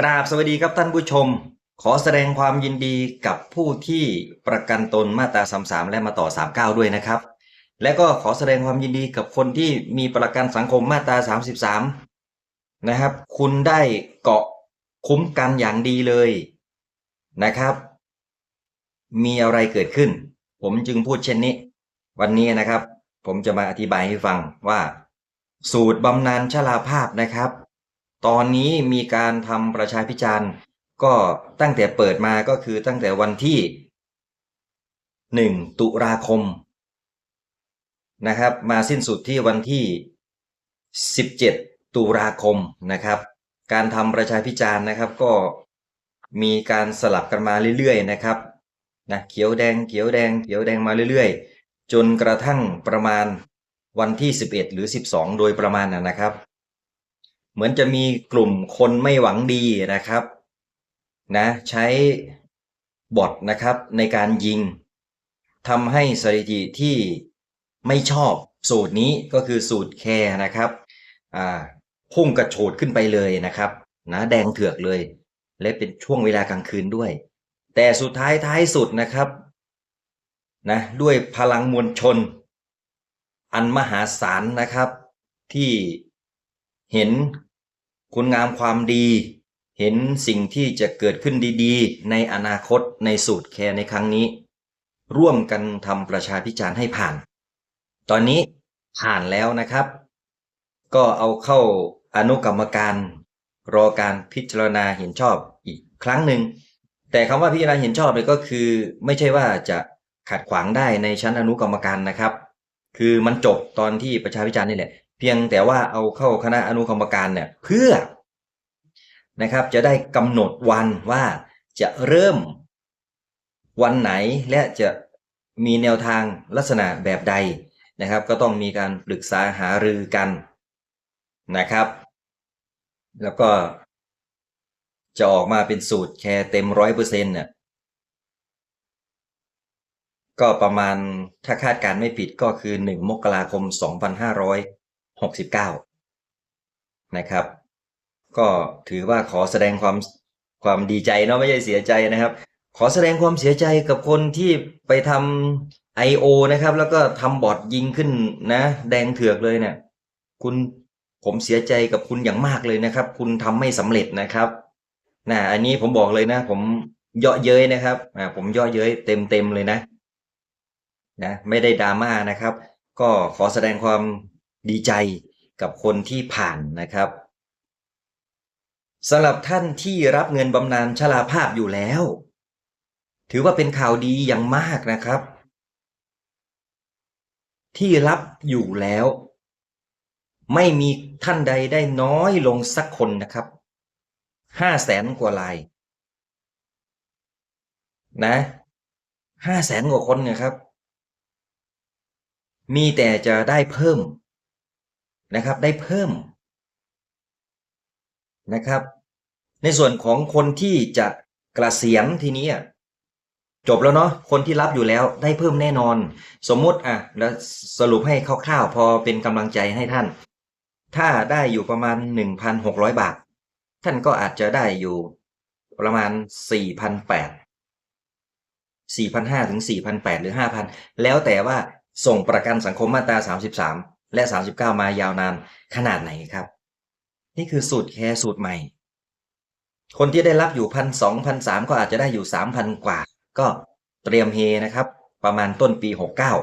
กราบสวัสดีครับท่านผู้ชม ขอแสดงความยินดีกับผู้ที่ประกันตนมาตรา33และมาต่อ39ด้วยนะครับ และก็ขอแสดงความยินดีกับคนที่มีประกันสังคมมาตรา33นะครับ คุณได้เกาะคุ้มกันอย่างดีเลยนะครับ มีอะไรเกิดขึ้น ผมจึงพูดเช่นนี้ วันนี้นะครับ ผมจะมาอธิบายให้ฟังว่า สูตรบำนาญชราภาพนะครับ ตอนนี้มีการทำประชาพิจารณ์ ก็ตั้งแต่เปิดมาก็คือตั้งแต่วันที่หนึ่งตุลาคมนะครับ มาสิ้นสุดที่วันที่ 17 ตุลาคมนะครับ การทำประชาพิจารณ์นะครับก็มีการสลับกันมาเรื่อยๆนะครับนะเขียวแดงเขียวแดงเขียวแดงมาเรื่อยๆ จนกระทั่งประมาณวันที่ 11 หรือ 12 โดยประมาณนะนะครับ เหมือนจะมีกลุ่มคนไม่หวังดีนะครับนะใช้บอทนะครับในการยิงทำให้สถิติที่ไม่ชอบสูตรนี้ก็คือสูตรแคร์นะครับอ่าพุ่งกระโฉดขึ้นไปเลยนะครับนะแดงเถือกเลย และเป็นช่วงเวลากลางคืนด้วย แต่สุดท้ายท้ายสุดนะครับนะด้วยพลังมวลชน อันมหาศาลนะครับที่เห็น คุณงามความดี เห็นสิ่งที่จะเกิดขึ้นดีๆ ในอนาคตในสูตรแคร์ในครั้งนี้ ร่วมกันทำประชาพิจารณ์ให้ผ่าน ตอนนี้ผ่านแล้วนะครับ ก็เอาเข้าอนุกรรมการ รอการพิจารณาเห็นชอบอีกครั้งหนึ่ง แต่คำว่าพิจารณาเห็นชอบเนี่ยก็คือ ไม่ใช่ว่าจะขัดขวางได้ในชั้นอนุกรรมการนะครับ คือมันจบตอนที่ประชาพิจารณ์นี่แหละ เพียงแต่ว่าเอาเข้าคณะอนุกรรมการเนี่ยเพื่อนะครับจะได้กำหนดวันว่าจะเริ่มวันไหนและจะมีแนวทางลักษณะแบบใดนะครับ ก็ต้องมีการปรึกษาหารือกันนะครับ แล้วก็จะออกมาเป็นสูตรแคร์เต็มร้อยเปอร์เซ็นต์เนี่ยก็ประมาณถ้าคาดการไม่ผิดก็คือ 1 มกราคม 69 นะครับ ก็ถือว่าขอแสดงความความดีใจเนาะไม่ใช่เสียใจนะครับ ขอแสดงความเสียใจกับคนที่ไปทำ I.O. นะครับ แล้วก็ทำบอทยิงขึ้นนะ แดงเถือกเลยเนี่ยคุณผมเสียใจกับคุณอย่างมากเลยนะครับ คุณทำไม่สำเร็จนะครับนะอันนี้ผมบอกเลยนะ ผมเยาะเย้ยนะครับอ่าผมเยาะเย้ยเต็มเต็มเลยนะนะ ไม่ได้ดราม่านะครับ ก็ขอแสดงความ ดีใจกับคนที่ผ่านนะครับสำหรับท่านที่รับเงินบำนาญชราภาพอยู่แล้ว ถือว่าเป็นข่าวดีอย่างมากนะครับ ที่รับอยู่แล้ว ไม่มีท่านใดได้น้อยลงสักคนนะครับห้าแสนกว่าลาย นะห้าแสนกว่าคนนี่ยครับ มีแต่จะได้เพิ่ม นะครับ ได้เพิ่มนะครับ ในส่วนของคนที่จะกระเสียณทีนี้จบแล้วเนาะคนที่รับอยู่แล้วได้เพิ่มแน่นอน สมมุติอะแล้วสรุปให้คร่าวๆพอเป็นกำลังใจให้ท่าน ถ้าได้อยู่ประมาณ 1,600 บาท ท่านก็อาจจะได้อยู่ประมาณ 4,800 4,500 ถึง 4,800 หรือ 5,000 แล้วแต่ว่าส่งประกันสังคมมาตรา 33 และ 39 มายาวนานขนาดไหนครับ นี่คือสูตรแคร์สูตรใหม่ คนที่ได้รับอยู่พันสองพันสามก็อาจจะได้อยู่สามพันกว่า ก็เตรียมเฮนะครับ ประมาณต้นปีหกเก้า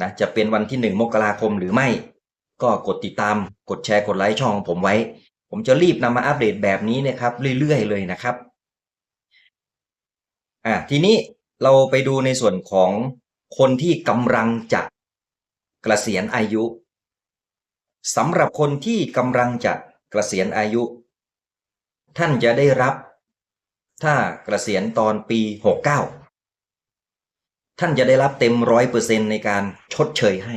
นะจะเป็นวันที่หนึ่งมกราคมหรือไม่ ก็กดติดตามกดแชร์กดไลค์ช่องผมไว้ ผมจะรีบนำมาอัปเดตแบบนี้นะครับ เรื่อยๆเลยนะครับอะทีนี้เราไปดูในส่วนของคนที่กำลังจะ เกษียณอายุสำหรับคนที่กำลังจะเกษียณอายุ ท่านจะได้รับ ถ้าเกษียณตอนปี 69 ท่านจะได้รับเต็มร้อยเปอร์เซ็นในการชดเชยให้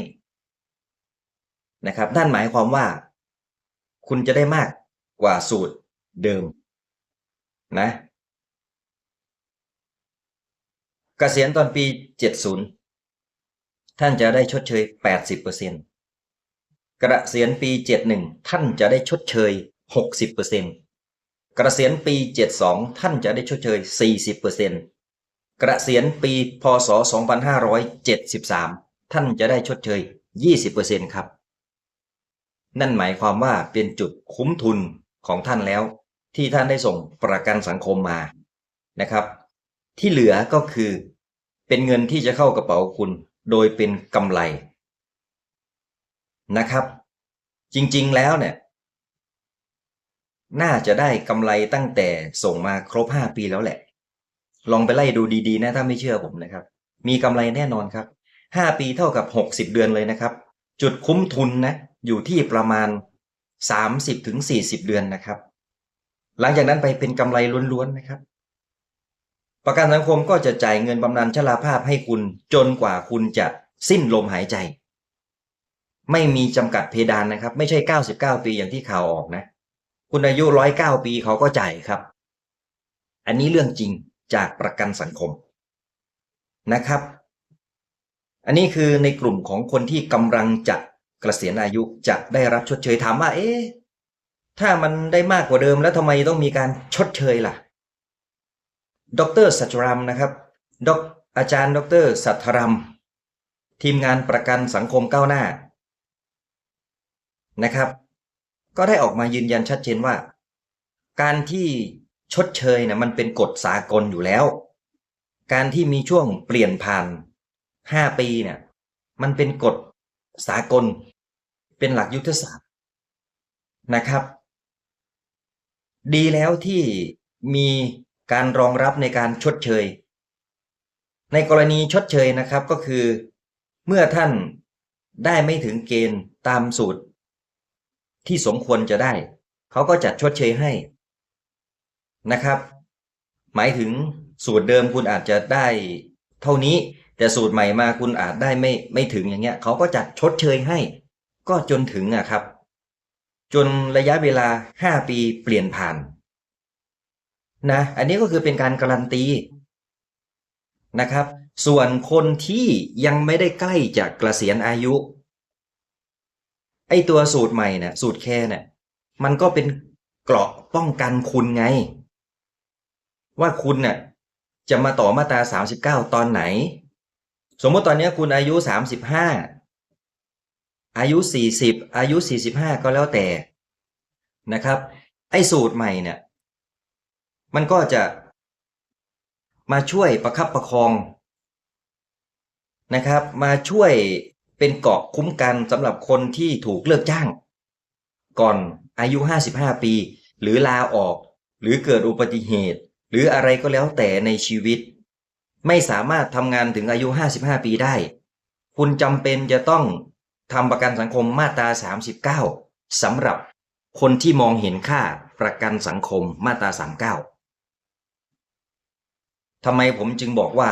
นะครับนั่นหมายความว่า คุณจะได้มากกว่าสูตรเดิมนะเกษียณตอนปี 70 ท่านจะได้ชดเชย 80%กระเสียนปี 71 ท่านจะได้ชดเชย 60%เเกษียณปี 72 ท่านจะได้ชดเชย 40%เกษียณปีพศ 2573 ท่านจะได้ชดเชย 20%ครับ นั่นหมายความว่าเป็นจุดคุ้มทุนของท่านแล้ว ที่ท่านได้ส่งประกันสังคมมานะครับ ที่เหลือก็คือ เป็นเงินที่จะเข้ากระเป๋าคุณ โดยเป็นกำไรนะครับ จริงๆแล้วเนี่ย น่าจะได้กำไรตั้งแต่ส่งมาครบ 5 ปีแล้วแหละ ลองไปไล่ดูดีๆนะถ้าไม่เชื่อผมนะครับ มีกำไรแน่นอนครับ 5 ปีเท่ากับ 60 เดือนเลยนะครับ จุดคุ้มทุนนะ อยู่ที่ประมาณ 30ถึง40 เดือนนะครับ หลังจากนั้นไปเป็นกำไรล้วนๆนะครับ ประกันสังคมก็จะจ่ายเงินบำนาญชราภาพให้คุณจนกว่าคุณจะสิ้นลมหายใจ ไม่มีจำกัดเพดานนะครับ ไม่ใช่ 99 ปีอย่างที่ข่าวออกนะ คุณอายุ 109 ปีเขาก็จ่ายครับ อันนี้เรื่องจริงจากประกันสังคมนะครับ อันนี้คือในกลุ่มของคนที่กำลังจะเกษียณอายุจะได้รับชดเชยถามว่าเอ๊ะถ้ามันได้มากกว่าเดิมแล้วทำไมต้องมีการชดเชยล่ะ ดรสัจรัมนะครับดอกอาจารย์ ดรสัทธรัมทีมงานประกันสังคมก้าวหน้านะครับ ก็ได้ออกมายืนยันชัดเจนว่า การที่ชดเชยนะมันเป็นกฎสากลอยู่แล้ว การที่มีช่วงเปลี่ยนผ่าน 5 ปีเนี่ยมันเป็นกฎสากล เป็นหลักยุทธศาสตร์นะครับ ดีแล้วที่มี การรองรับในการชดเชย ในกรณีชดเชยนะครับก็คือ เมื่อท่านได้ไม่ถึงเกณฑ์ตามสูตร ที่สมควรจะได้ เขาก็จัดชดเชยให้นะครับ หมายถึงสูตรเดิมคุณอาจจะได้ เท่านี้แต่สูตรใหม่มาคุณอาจได้ไม่ไม่ถึงอย่างเงี้ย เขาก็จัดชดเชยให้ ก็จนถึงอะครับ จนระยะเวลา 5 ปีเปลี่ยนผ่าน นะอันนี้ก็คือเป็นการการันตีนะครับ ส่วนคนที่ยังไม่ได้ใกล้จะเกษียณอายุ ไอตัวสูตรใหม่เนี่ยสูตรแค่เนี่ยมันก็เป็นเกราะป้องกันคุณไง ว่าคุณเนี่ยจะมาต่อมาตรา39ตอนไหน สมมติตอนนี้คุณอายุ35อายุ40อายุ45ก็แล้วแต่นะครับ ไอ้สูตรใหม่เนี่ย มันก็จะมาช่วยประคับประคองนะครับ มาช่วยเป็นเกาะคุ้มกันสำหรับคนที่ถูกเลิกจ้าง ก่อนอายุ 55 ปี หรือลาออก หรือเกิดอุบัติเหตุ หรืออะไรก็แล้วแต่ในชีวิต ไม่สามารถทำงานถึงอายุ 55 ปีได้ คุณจำเป็นจะต้องทำประกันสังคมมาตรา 39สำหรับคนที่มองเห็นค่าประกันสังคมมาตรา 39 ทำไมผมจึงบอกว่า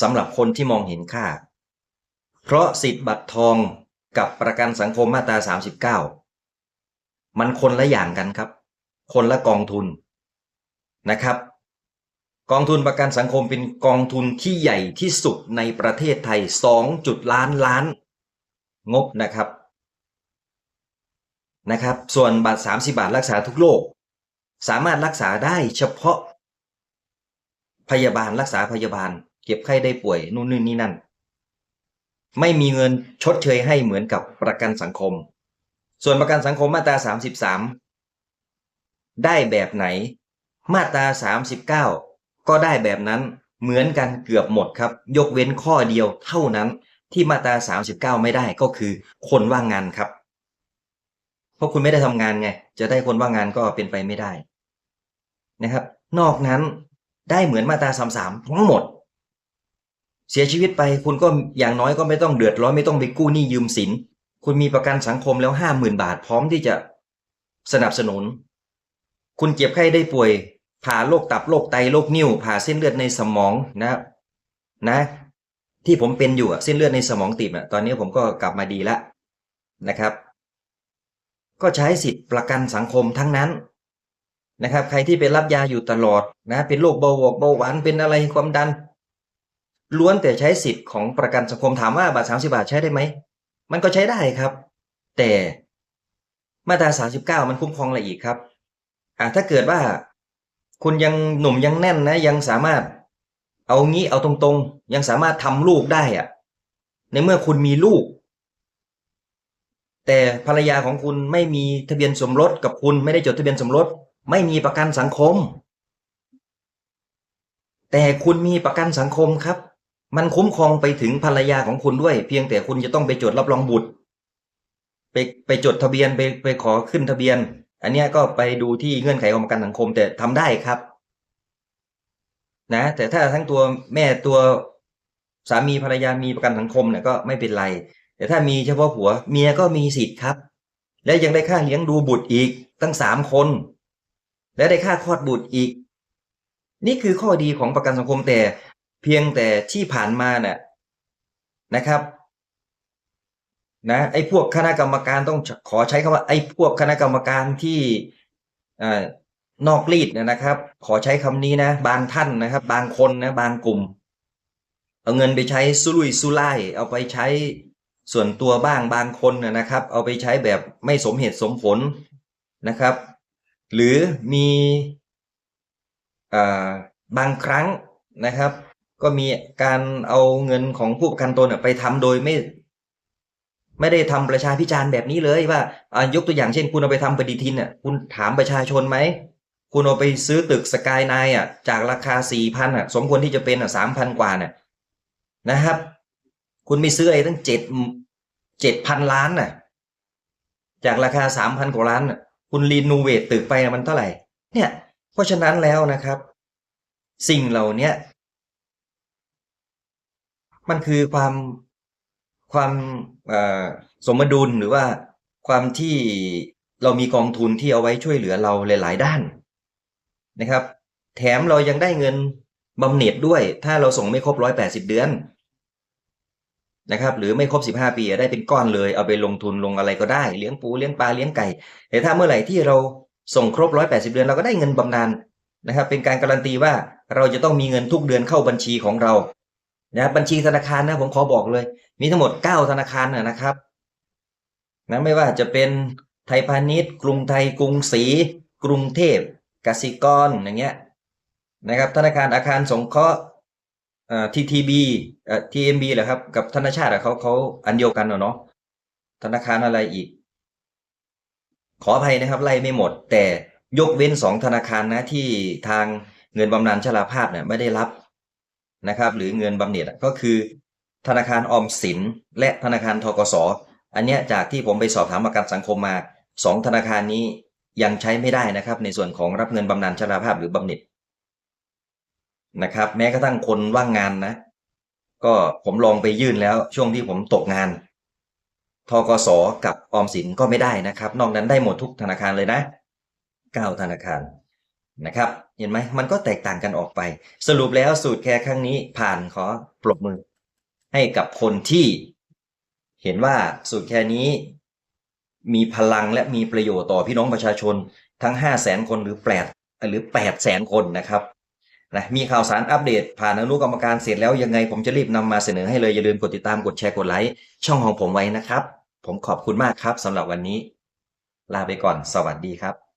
สำหรับคนที่มองเห็นค่า เพราะสิทธิ์บัตรทองกับประกันสังคมมาตรา 39 มันคนละอย่างกันครับ คนละกองทุนนะครับ กองทุนประกันสังคมเป็นกองทุนที่ใหญ่ที่สุดในประเทศไทย2จุดล้านล้าน งบนะครับนะครับ ส่วนบัตร 30 บาทรักษาทุกโรคสามารถรักษาได้เฉพาะ พยาบาลรักษาพยาบาล เก็บไข้ได้ป่วยนู่นนี่นั่น ไม่มีเงินชดเชยให้เหมือนกับประกันสังคม ส่วนประกันสังคมมาตรา 33 ได้แบบไหน มาตรา 39 ก็ได้แบบนั้นเหมือนกันเกือบหมดครับ ยกเว้นข้อเดียวเท่านั้นที่มาตรา 39 ไม่ได้ก็คือคนว่างงานครับ เพราะคุณไม่ได้ทำงานไง จะได้คนว่างงานก็เป็นไปไม่ได้นะครับ นอกนั้น ได้เหมือนมาตรา33ทั้งหมด เสียชีวิตไปคุณก็อย่างน้อยก็ไม่ต้องเดือดร้อนไม่ต้องไปกู้หนี้ยืมสิน คุณมีประกันสังคมแล้วห้าหมื่นบาทพร้อมที่จะสนับสนุน คุณเจ็บไข้ได้ป่วย ผ่าโรคตับโรคไตโรคนิ่ว ผ่าเส้นเลือดในสมองนะนะ ที่ผมเป็นอยู่เส้นเลือดในสมองตีบอะตอนนี้ผมก็กลับมาดีแล้วนะครับ ก็ใช้สิทธิ์ประกันสังคมทั้งนั้น นะครับ ใครที่เป็นรับยาอยู่ตลอดนะ เป็นโรคเบาหวานเบาหวานเป็นอะไรความดัน ล้วนแต่ใช้สิทธิ์ของประกันสังคมถามว่าบาทสามสิบาทใช้ได้ไหมมันก็ใช้ได้ครับ แต่มาตราสาสิบเก้ามันคุ้มครองอะไรอีกครับอ่าถ้าเกิดว่า คุณยังหนุ่มยังแน่นนะ ยังสามารถ เอางี้เอาตรงๆ ยังสามารถทำลูกได้อะในเมื่อคุณมีลูก แต่ภรรยาของคุณไม่มีทะเบียนสมรสกับคุณไม่ได้จดทะเบียนสมรส ไม่มีประกันสังคม แต่คุณมีประกันสังคมครับ มันคุ้มครองไปถึงภรรยาของคุณด้วย เพียงแต่คุณจะต้องไปจดรับรองบุตร ไปไปจดทะเบียนไปไปขอขึ้นทะเบียน อันนี้ก็ไปดูที่เงื่อนไขของประกันสังคมแต่ทำได้ครับ นะ แต่ถ้าทั้งตัวแม่ตัวสามีภรรยามีประกันสังคมเนี่ยก็ไม่เป็นไร แต่ถ้ามีเฉพาะผัวเมียก็มีสิทธิ์ครับ และยังได้ค่าเลี้ยงดูบุตรอีกตั้งสามคน และได้ค่าคลอดบุตรอีก นี่คือข้อดีของประกันสังคมแต่เพียงแต่ที่ผ่านมาเนี่ยนะครับนะไอ้พวกคณะกรรมการต้องขอใช้คำว่าไอ้พวกคณะกรรมการที่อ่านอกรีดเนี่ยนะครับ ขอใช้คำนี้นะ บางท่านนะครับ บางคนนะบางกลุ่ม เอาเงินไปใช้สุรุ่ยสุร่ายเอาไปใช้ส่วนตัวบ้างบางคนนะนะครับ เอาไปใช้แบบไม่สมเหตุสมผลนะครับ หรือมีอบางครั้งนะครับ ก็มีการเอาเงินของผู้ประกันตนไปทำโดยไม่ ไม่ได้ทำประชาพิจารณ์แบบนี้เลยว่าายกตัวอย่างเช่น คุณเอาไปทำปฏิทินอะคุณถามประชาชนไหม คุณเอาไปซื้อตึกสกายไนอะ จากราคาสี่พันอะ สมควรที่จะเป็นอะสามพันกว่าน่ะนะครับ คุณไม่ซื้ออะไรตั้งเจ็ดเจ็ดพันล้านน่ะ จากราคาสามพันกว่าล้านน่ะ คุณรีโนเวทตึกไปมันเท่าไหร่ เนี่ย เพราะฉะนั้นแล้วนะครับ สิ่งเหล่านี้มันคือความความสมดุลหรือว่าความที่เรามีกองทุนที่เอาไว้ช่วยเหลือเราหลาย ๆ ด้านนะครับ แถมเรายังได้เงินบำเหน็จด้วย ถ้าเราส่งไม่ครบร้อยแปดสิบเดือน นะครับหรือไม่ครบสิบห้าปีได้เป็นก้อนเลย เอาไปลงทุนลงอะไรก็ได้เลี้ยงปูเลี้ยงปลาเลี้ยงไก่ แต่ถ้าเมื่อไหร่ที่เราส่งครบร้อยแปดสิบเดือนเราก็ได้เงินบำนาญนะครับ เป็นการการันตีว่าเราจะต้องมีเงินทุกเดือนเข้าบัญชีของเรานะบัญชีธนาคารนะผมขอบอกเลย มีทั้งหมดเก้าธนาคารนะนะครับนะไม่ว่าจะเป็นไทยพาณิชย์ กรุงไทยกรุงศรีกรุงเทพกสิกรอย่างเงี้ยนะครับ ธนาคารอาคารสงเคราะห์ เอ่อ TTB เอ่อ TMB เหรอครับ กับธนาชาติเขาเขาอันเดียวกันเหรอเนาะธนาคารอะไรอีก ขออภัยนะครับ ไล่ไม่หมด แต่ยกเว้นสองธนาคารนะที่ทางเงินบำนาญชราภาพเนี่ยไม่ได้รับนะครับ หรือเงินบำเหน็จก็คือ ธนาคารออมสิน และธนาคารทกสอันเนี้ยจากที่ผมไปสอบถามประกันสังคมมาสองธนาคารนี้ยังใช้ไม่ได้นะครับ ในส่วนของรับเงินบำนาญชราภาพหรือบำเหน็จ นะครับ แม้กระทั่งคนว่างงานนะ ก็ผมลองไปยื่นแล้ว ช่วงที่ผมตกงานทกสกับออมสินก็ไม่ได้นะครับ นอกนั้นได้หมดทุกธนาคารเลยนะเก้าธนาคารนะครับ เห็นไหมมันก็แตกต่างกันออกไป สรุปแล้วสูตรแคร์ครั้งนี้ผ่านขอปรบมือ ให้กับคนที่ เห็นว่าสูตรแคร์นี้ มีพลังและมีประโยชน์ต่อพี่น้องประชาชนทั้ง 5 0 0แสนคนหรือแปดหรือ8 0 0แสนคนนะครับ นะมีข่าวสารอัปเดต ผ่านอนุกรรมการเสร็จแล้วยังไงผมจะรีบนำมาเสนอให้เลย อย่าลืมกดติดตามกดแชร์กดไลค์ช่องของผมไว้นะครับ ผมขอบคุณมากครับสำหรับวันนี้ ลาไปก่อนสวัสดีครับ